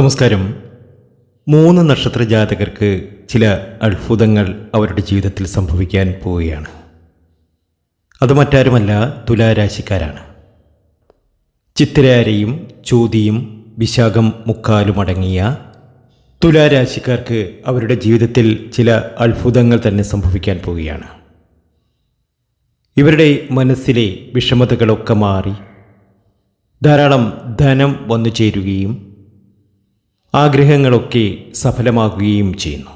നമസ്കാരം. മൂന്ന് നക്ഷത്ര ജാതകർക്ക് ചില അത്ഭുതങ്ങൾ അവരുടെ ജീവിതത്തിൽ സംഭവിക്കാൻ പോവുകയാണ്. അത് മറ്റാരുമല്ല തുലാരാശിക്കാരാണ്. ചിത്തിരാരയും ചോതിയും വിശാഖം മുക്കാലും അടങ്ങിയ തുലാരാശിക്കാർക്ക് അവരുടെ ജീവിതത്തിൽ ചില അത്ഭുതങ്ങൾ തന്നെ സംഭവിക്കാൻ പോവുകയാണ്. ഇവരുടെ മനസ്സിലെ വിഷമതകളൊക്കെ മാറി ധാരാളം ധനം വന്നു ചേരുകയും ആഗ്രഹങ്ങളൊക്കെ സഫലമാകുകയും ചെയ്യുന്നു.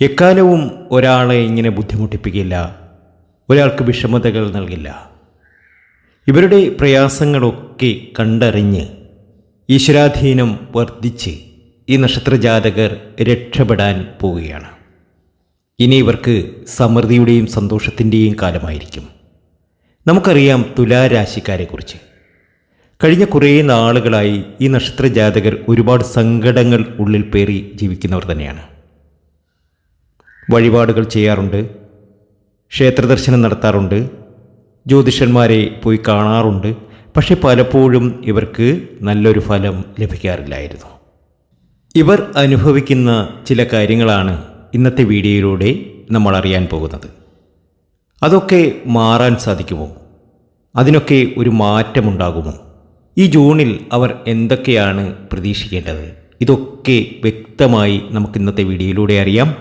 എക്കാലവും ഒരാളെ ഇങ്ങനെ ബുദ്ധിമുട്ടിപ്പിക്കില്ല. ഒരാൾക്ക് വിഷമതകൾ നൽകില്ല. ഇവരുടെ പ്രയാസങ്ങളൊക്കെ കണ്ടറിഞ്ഞ് ഈശ്വരാധീനം വർദ്ധിച്ച് ഈ നക്ഷത്രജാതകർ രക്ഷപ്പെടാൻ പോവുകയാണ്. ഇനി ഇവർക്ക് സമൃദ്ധിയുടെയും സന്തോഷത്തിന്റെയും കാലമായിരിക്കും. നമുക്കറിയാം തുലാരാശിക്കാരെക്കുറിച്ച്. കഴിഞ്ഞ കുറേ നാളുകളായി ഈ നക്ഷത്ര ജാതകർ ഒരുപാട് സങ്കടങ്ങൾ ഉള്ളിൽ പേറി ജീവിക്കുന്നവർ തന്നെയാണ്. വഴിപാടുകൾ ചെയ്യാറുണ്ട് ക്ഷേത്രദർശനം നടത്താറുണ്ട് ജ്യോതിഷന്മാരെ പോയി കാണാറുണ്ട് പക്ഷെ പലപ്പോഴും ഇവർക്ക് നല്ലൊരു ഫലം ലഭിക്കാറില്ലായിരുന്നു. ഇവർ അനുഭവിക്കുന്ന ചില കാര്യങ്ങളാണ് ഇന്നത്തെ വീഡിയോയിലൂടെ നമ്മൾ അറിയാൻ പോകുന്നത്. അതൊക്കെ മാറാൻ സാധിക്കുമോ? അതിനൊക്കെ ഒരു മാറ്റമുണ്ടാകുമോ? ഈ ജൂണിൽ അവർ എന്തൊക്കെയാണ് പ്രതീക്ഷിക്കേണ്ടത്? ഇതൊക്കെ വ്യക്തമായി നമുക്ക് ഇന്നത്തെ വീഡിയോയിലൂടെ അറിയാം.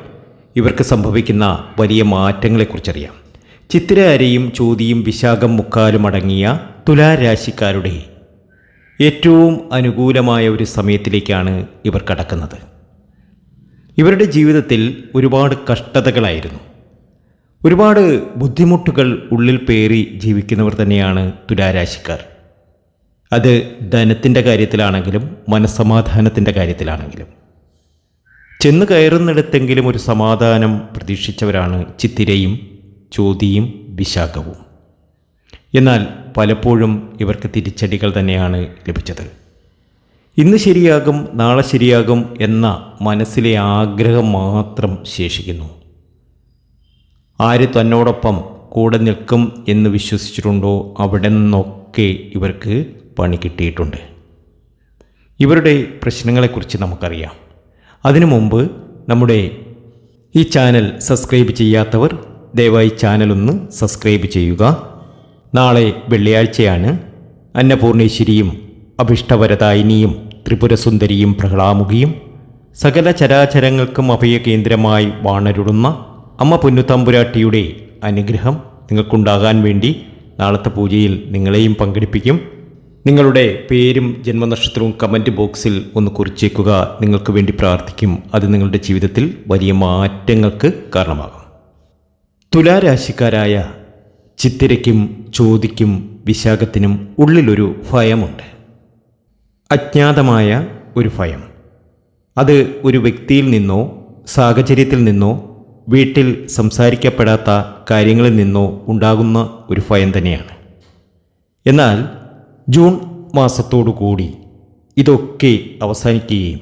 ഇവർക്ക് സംഭവിക്കുന്ന വലിയ മാറ്റങ്ങളെക്കുറിച്ചറിയാം. ചിത്തിര അരയും ചോതിയും വിശാഖം മുക്കാലും അടങ്ങിയ തുലാരാശിക്കാരുടെ ഏറ്റവും അനുകൂലമായ ഒരു സമയത്തിലേക്കാണ് ഇവർ കടക്കുന്നത്. ഇവരുടെ ജീവിതത്തിൽ ഒരുപാട് കഷ്ടതകളായിരുന്നു. ഒരുപാട് ബുദ്ധിമുട്ടുകൾ ഉള്ളിൽ പേറി ജീവിക്കുന്നവർ തന്നെയാണ് തുലാരാശിക്കാർ. അത് ധനത്തിന്റെ കാര്യത്തിലാണെങ്കിലും മനസ്സമാധാനത്തിന്റെ കാര്യത്തിലാണെങ്കിലും. ചെന്ന് കയറുന്നിടത്തെങ്കിലും ഒരു സമാധാനം പ്രതീക്ഷിച്ചവരാണ് ചിത്തിരയും ചോതിയും വിശാഖവും. എന്നാൽ പലപ്പോഴും ഇവർക്ക് തിരിച്ചടികൾ തന്നെയാണ് ലഭിച്ചത്. ഇന്ന് ശരിയാകും നാളെ ശരിയാകും എന്ന മനസ്സിലെ ആഗ്രഹം മാത്രം ശേഷിക്കുന്നു. ആര് തന്നോടൊപ്പം കൂടെ നിൽക്കും എന്ന് വിശ്വസിച്ചിട്ടുണ്ടോ അവിടെ നിന്നൊക്കെ ഇവർക്ക് പണി കിട്ടിയിട്ടുണ്ട്. ഇവരുടെ പ്രശ്നങ്ങളെക്കുറിച്ച് നമുക്കറിയാം. അതിനു മുമ്പ് നമ്മുടെ ഈ ചാനൽ സബ്സ്ക്രൈബ് ചെയ്യാത്തവർ ദയവായി ചാനലൊന്ന് സബ്സ്ക്രൈബ് ചെയ്യുക. നാളെ വെള്ളിയാഴ്ചയാണ്. അന്നപൂർണേശ്വരിയും അഭിഷ്ടവരതായിനിയും ത്രിപുരസുന്ദരിയും പ്രഹ്ലാമുഖിയും സകല ചരാചരങ്ങൾക്കും അഭയകേന്ദ്രമായി വാണരുടുന്ന അമ്മ പൊന്നുത്തമ്പുരാട്ടിയുടെ അനുഗ്രഹം നിങ്ങൾക്കുണ്ടാകാൻ വേണ്ടി നാളത്തെ പൂജയിൽ നിങ്ങളെയും പങ്കെടുപ്പിക്കും. നിങ്ങളുടെ പേരും ജന്മനക്ഷത്രവും കമന്റ് ബോക്സിൽ ഒന്ന് കുറിച്ചേക്കുക. നിങ്ങൾക്ക് വേണ്ടി പ്രാർത്ഥിക്കും. അത് നിങ്ങളുടെ ജീവിതത്തിൽ വലിയ മാറ്റങ്ങൾക്ക് കാരണമാകും. തുലാരാശിക്കാരായ ചിത്തിരയ്ക്കും ചോതിക്കും വിശാഖത്തിനും ഉള്ളിലൊരു ഭയമുണ്ട്. അജ്ഞാതമായ ഒരു ഭയം. അത് ഒരു വ്യക്തിയിൽ നിന്നോ സാഹചര്യത്തിൽ നിന്നോ വീട്ടിൽ സംസാരിക്കപ്പെടാത്ത കാര്യങ്ങളിൽ നിന്നോ ഉണ്ടാകുന്ന ഒരു ഭയം തന്നെയാണ്. എന്നാൽ ജൂൺ മാസത്തോടു കൂടി ഇതൊക്കെ അവസാനിക്കുകയും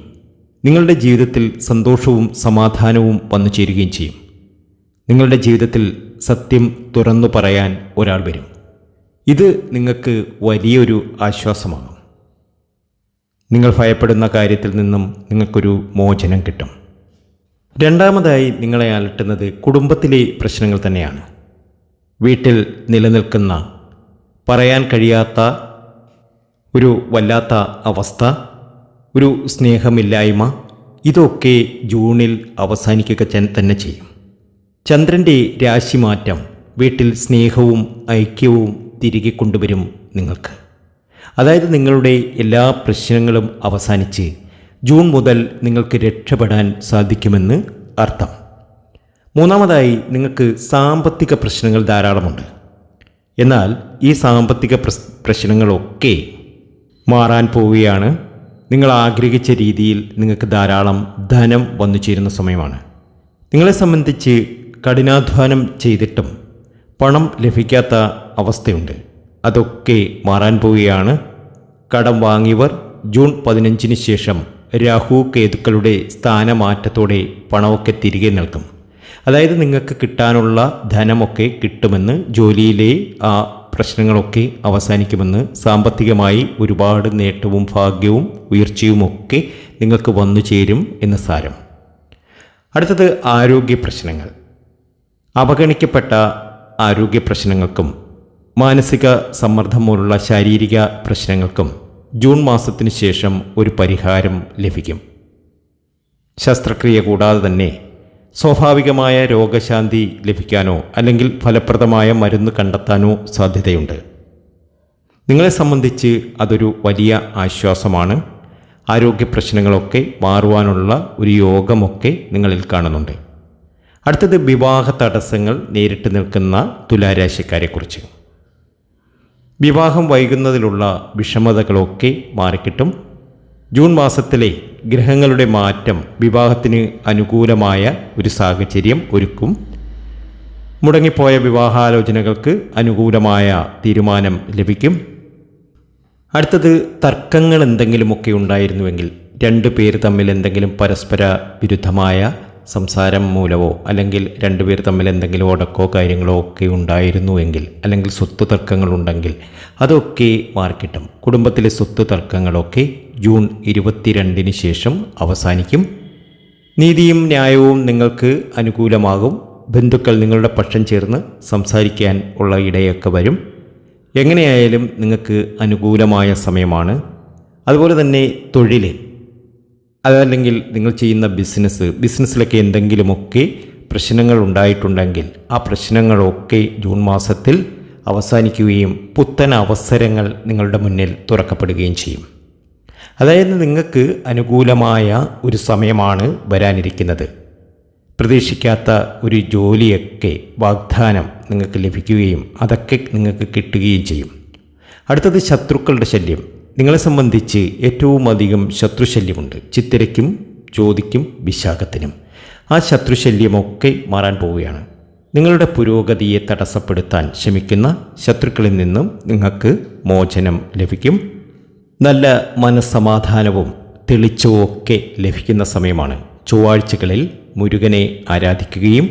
നിങ്ങളുടെ ജീവിതത്തിൽ സന്തോഷവും സമാധാനവും വന്നു ചേരുകയും ചെയ്യും. നിങ്ങളുടെ ജീവിതത്തിൽ സത്യം തുറന്നു പറയാൻ ഒരാൾ വരും. ഇത് നിങ്ങൾക്ക് വലിയൊരു ആശ്വാസമാണ്. നിങ്ങൾ ഭയപ്പെടുന്ന കാര്യത്തിൽ നിന്നും നിങ്ങൾക്കൊരു മോചനം കിട്ടും. രണ്ടാമതായി നിങ്ങളെ അലട്ടുന്നത് കുടുംബത്തിലെ പ്രശ്നങ്ങൾ തന്നെയാണ്. വീട്ടിൽ നിലനിൽക്കുന്ന പറയാൻ കഴിയാത്ത ഒരു വല്ലാത്ത അവസ്ഥ ഒരു സ്നേഹമില്ലായ്മ ഇതൊക്കെ ജൂണിൽ അവസാനിക്കുക തന്നെ ചെയ്യും. ചന്ദ്രന്റെ രാശിമാറ്റം വീട്ടിൽ സ്നേഹവും ഐക്യവും തിരികെ കൊണ്ടുവരും നിങ്ങൾക്ക്. അതായത് നിങ്ങളുടെ എല്ലാ പ്രശ്നങ്ങളും അവസാനിച്ച് ജൂൺ മുതൽ നിങ്ങൾക്ക് രക്ഷപ്പെടാൻ സാധിക്കുമെന്ന് അർത്ഥം. മൂന്നാമതായി നിങ്ങൾക്ക് സാമ്പത്തിക പ്രശ്നങ്ങൾ ധാരാളമുണ്ട്. എന്നാൽ ഈ സാമ്പത്തിക പ്രശ്നങ്ങളൊക്കെ മാറാൻ പോവുകയാണ്. നിങ്ങൾ ആഗ്രഹിച്ച രീതിയിൽ നിങ്ങൾക്ക് ധാരാളം ധനം വന്നു ചേരുന്ന സമയമാണ്. നിങ്ങളെ സംബന്ധിച്ച് കഠിനാധ്വാനം ചെയ്തിട്ടും പണം ലഭിക്കാത്ത അവസ്ഥയുണ്ട്. അതൊക്കെ മാറാൻ പോവുകയാണ്. കടം വാങ്ങിയവർ ജൂൺ പതിനഞ്ചിന് ശേഷം രാഹു കേതുക്കളുടെ സ്ഥാനമാറ്റത്തോടെ പണമൊക്കെ തിരികെ നൽകും. അതായത് നിങ്ങൾക്ക് കിട്ടാനുള്ള ധനമൊക്കെ കിട്ടുമെന്ന് ജോലിയിലെ ആ പ്രശ്നങ്ങളൊക്കെ അവസാനിക്കുമെന്ന് സാമ്പത്തികമായി ഒരുപാട് നേട്ടവും ഭാഗ്യവും ഉയർച്ചയുമൊക്കെ നിങ്ങൾക്ക് വന്നു ചേരും എന്ന് സാരം. അടുത്തത് ആരോഗ്യ പ്രശ്നങ്ങൾ. അവഗണിക്കപ്പെട്ട ആരോഗ്യ പ്രശ്നങ്ങൾക്കും മാനസിക സമ്മർദ്ദം പോലുള്ള ശാരീരിക പ്രശ്നങ്ങൾക്കും ജൂൺ മാസത്തിന് ശേഷം ഒരു പരിഹാരം ലഭിക്കും. ശസ്ത്രക്രിയ കൂടാതെ തന്നെ സ്വാഭാവികമായ രോഗശാന്തി ലഭിക്കാനോ അല്ലെങ്കിൽ ഫലപ്രദമായ മരുന്ന് കണ്ടെത്താനോ സാധ്യതയുണ്ട്. നിങ്ങളെ സംബന്ധിച്ച് അതൊരു വലിയ ആശ്വാസമാണ്. ആരോഗ്യ പ്രശ്നങ്ങളൊക്കെ മാറുവാനുള്ള ഒരു യോഗമൊക്കെ നിങ്ങളിൽ കാണുന്നുണ്ട്. അടുത്തത് വിവാഹ തടസ്സങ്ങൾ നേരിട്ട് നിൽക്കുന്ന തുലാരാശിക്കാരെക്കുറിച്ച്. വിവാഹം വൈകുന്നതിലുള്ള വിഷമതകളൊക്കെ മാറിക്കിട്ടും. ജൂൺ മാസത്തിലെ ഗ്രഹങ്ങളുടെ മാറ്റം വിവാഹത്തിന് അനുകൂലമായ ഒരു സാഹചര്യം ഒരുക്കും. മുടങ്ങിപ്പോയ വിവാഹാലോചനകൾക്ക് അനുകൂലമായ തീരുമാനം ലഭിക്കും. അടുത്തത് തർക്കങ്ങൾ എന്തെങ്കിലുമൊക്കെ ഉണ്ടായിരുന്നുവെങ്കിൽ രണ്ട് പേര് തമ്മിൽ എന്തെങ്കിലും പരസ്പര വിരുദ്ധമായ സംസാരം മൂലമോ അല്ലെങ്കിൽ രണ്ടുപേർ തമ്മിൽ എന്തെങ്കിലും ഉടക്കോ കാര്യങ്ങളോ ഒക്കെ ഉണ്ടായിരുന്നുവെങ്കിൽ അല്ലെങ്കിൽ സ്വത്ത് തർക്കങ്ങളുണ്ടെങ്കിൽ അതൊക്കെ മാർക്കിട്ടും. കുടുംബത്തിലെ സ്വത്ത് തർക്കങ്ങളൊക്കെ ജൂൺ ഇരുപത്തിരണ്ടിന് ശേഷം അവസാനിക്കും. നീതിയും ന്യായവും നിങ്ങൾക്ക് അനുകൂലമാകും. ബന്ധുക്കൾ നിങ്ങളുടെ പക്ഷം ചേർന്ന് സംസാരിക്കാൻ ഉള്ള ഇടയൊക്കെ വരും. എങ്ങനെയായാലും നിങ്ങൾക്ക് അനുകൂലമായ സമയമാണ്. അതുപോലെ തന്നെ തൊഴിൽ അതല്ലെങ്കിൽ നിങ്ങൾ ചെയ്യുന്ന ബിസിനസ് ബിസിനസ്സിലൊക്കെ എന്തെങ്കിലുമൊക്കെ പ്രശ്നങ്ങൾ ഉണ്ടായിട്ടുണ്ടെങ്കിൽ ആ പ്രശ്നങ്ങളൊക്കെ ജൂൺ മാസത്തിൽ അവസാനിക്കുകയും പുത്തൻ അവസരങ്ങൾ നിങ്ങളുടെ മുന്നിൽ തുറക്കപ്പെടുകയും ചെയ്യും. അതായത് നിങ്ങൾക്ക് അനുകൂലമായ ഒരു സമയമാണ് വരാനിരിക്കുന്നത്. പ്രതീക്ഷിക്കാത്ത ഒരു ജോലിയൊക്കെ വാഗ്ദാനം നിങ്ങൾക്ക് ലഭിക്കുകയും അതൊക്കെ നിങ്ങൾക്ക് കിട്ടുകയും ചെയ്യും. അടുത്തത് ശത്രുക്കളുടെ ശല്യം. നിങ്ങളെ സംബന്ധിച്ച് ഏറ്റവും അധികം ശത്രുശല്യമുണ്ട്. ചിത്തിരയ്ക്കും ജ്യോതിക്കും വിശാഖത്തിനും. ആ ശത്രുശല്യമൊക്കെ മാറാൻ പോവുകയാണ്. നിങ്ങളുടെ പുരോഗതിയെ തടസ്സപ്പെടുത്താൻ ശ്രമിക്കുന്ന ശത്രുക്കളിൽ നിന്നും നിങ്ങൾക്ക് മോചനം ലഭിക്കും. നല്ല മനസ്സമാധാനവും തെളിച്ചവും ഒക്കെ ലഭിക്കുന്ന സമയമാണ്. ചൊവ്വാഴ്ചകളിൽ മുരുകനെ ആരാധിക്കുകയും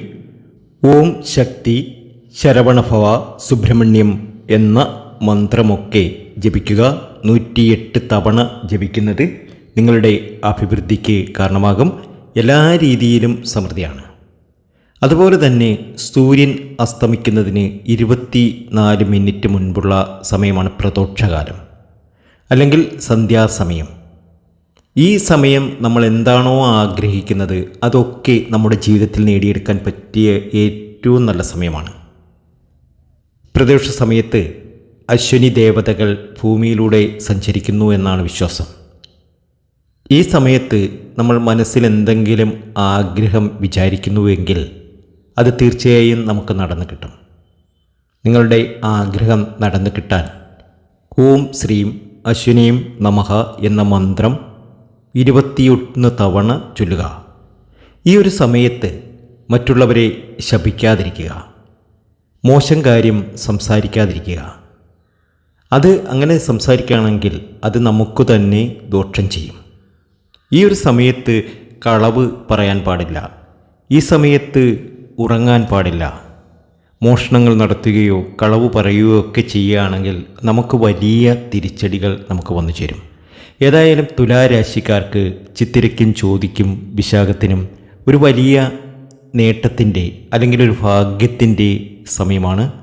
ഓം ശക്തി ശരവണഭവ സുബ്രഹ്മണ്യം എന്ന മന്ത്രമൊക്കെ ജപിക്കുക. നൂറ്റിയെട്ട് തവണ ജപിക്കുന്നത് നിങ്ങളുടെ അഭിവൃദ്ധിക്ക് കാരണമാകും. എല്ലാ രീതിയിലും സമൃദ്ധിയാണ്. അതുപോലെ തന്നെ സൂര്യൻ അസ്തമിക്കുന്നതിന് ഇരുപത്തി നാല് മിനിറ്റ് മുൻപുള്ള സമയമാണ് പ്രദോക്ഷകാലം അല്ലെങ്കിൽ സന്ധ്യാസമയം. ഈ സമയം നമ്മൾ എന്താണോ ആഗ്രഹിക്കുന്നത് അതൊക്കെ നമ്മുടെ ജീവിതത്തിൽ നേടിയെടുക്കാൻ പറ്റിയ ഏറ്റവും നല്ല സമയമാണ്. പ്രദോഷ സമയത്ത് അശ്വനി ദേവതകൾ ഭൂമിയിലൂടെ സഞ്ചരിക്കുന്നു എന്നാണ് വിശ്വാസം. ഈ സമയത്ത് നമ്മൾ മനസ്സിൽ എന്തെങ്കിലും ആഗ്രഹം വിചാരിക്കുന്നുവെങ്കിൽ അത് തീർച്ചയായും നമുക്ക് നടന്നു കിട്ടും. നിങ്ങളുടെ ആഗ്രഹം നടന്നു കിട്ടാൻ ഓം ശ്രീം അശ്വിനിയും നമഹ എന്ന മന്ത്രം ഇരുപത്തിയൊന്ന് തവണ ചൊല്ലുക. ഈ ഒരു സമയത്ത് മറ്റുള്ളവരെ ശപിക്കാതിരിക്കുക. മോശം കാര്യം സംസാരിക്കാതിരിക്കുക. അത് അങ്ങനെ സംസാരിക്കുകയാണെങ്കിൽ അത് നമുക്ക് തന്നെ ദോഷം ചെയ്യും. ഈ ഒരു സമയത്ത് കളവ് പറയാൻ പാടില്ല. ഈ സമയത്ത് ഉറങ്ങാൻ പാടില്ല. മോഷണങ്ങൾ നടത്തുകയോ കളവ് പറയുകയോ ഒക്കെ ചെയ്യുകയാണെങ്കിൽ നമുക്ക് വലിയ തിരിച്ചടികൾ നമുക്ക് വന്നു ചേരും. ഏതായാലും തുലാരാശിക്കാർക്ക് ചിത്തിരയ്ക്കും ചോദിക്കും വിശാഖത്തിനും ഒരു വലിയ നേട്ടത്തിന്റെ അല്ലെങ്കിൽ ഒരു ഭാഗ്യത്തിന്റെ സമയമാണ്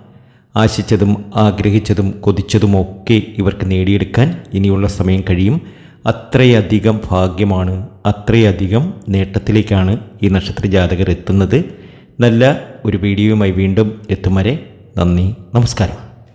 ആശിച്ചതും ആഗ്രഹിച്ചതും കൊതിച്ചതുമൊക്കെ ഇവർക്ക് നേടിയെടുക്കാൻ ഇനിയുള്ള സമയം കഴിയും. അത്രയധികം ഭാഗ്യമാണ് അത്രയധികം നേട്ടത്തിലേക്കാണ് ഈ നക്ഷത്ര ജാതകർ എത്തുന്നത്. നല്ല ഒരു വീഡിയോയുമായി വീണ്ടും എത്തും വരെ നന്ദി നമസ്കാരം.